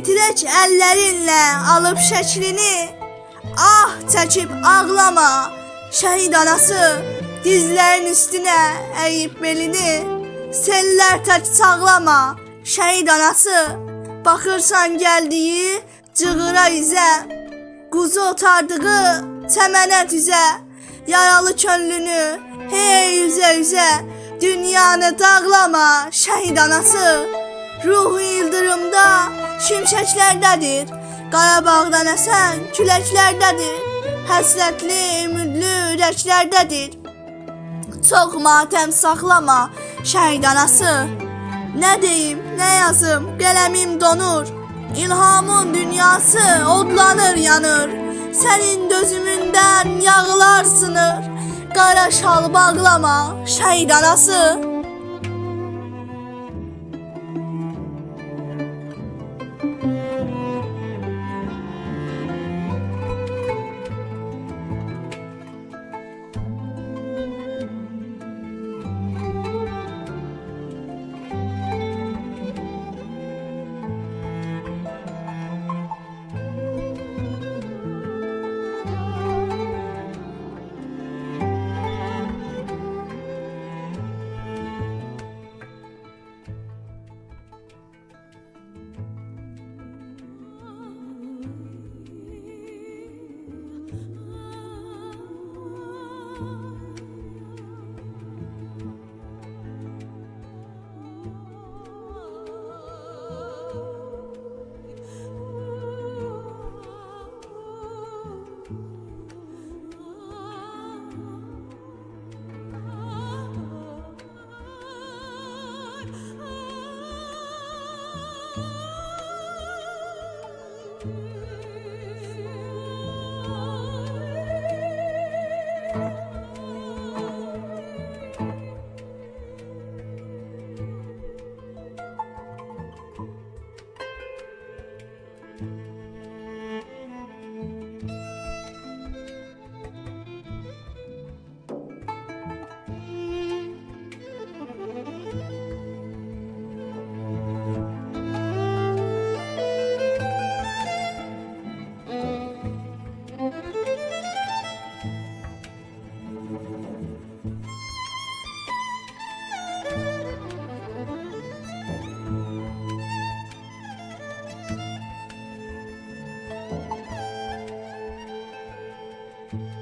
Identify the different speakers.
Speaker 1: titrək əllərinlə alıb şəklini Ah çəkib ağlama. Şəhid anası dizlərin üstünə əyib belini Sellər tək çağlama Şəhid anası Baxırsan gəldiyi cığıra izə Quzu otardığı çəmənə düzə Yaralı könlünü hey üzə üzə Dünyanı dağlama. Şəhid anası Ruhu ildırımda şimşəklərdədir Qarabağdan əsən küləklərdədir Həsrətli, ümidli ürəklərdədir Çox matəm saxlama şəhid anası Nə deyim, nə yazım, qələmim donur. İlhamın dünyası odlanır, yanır. Sənin dözümündən yağlar sınır. Qara şal bağlama şəhid anası thank you you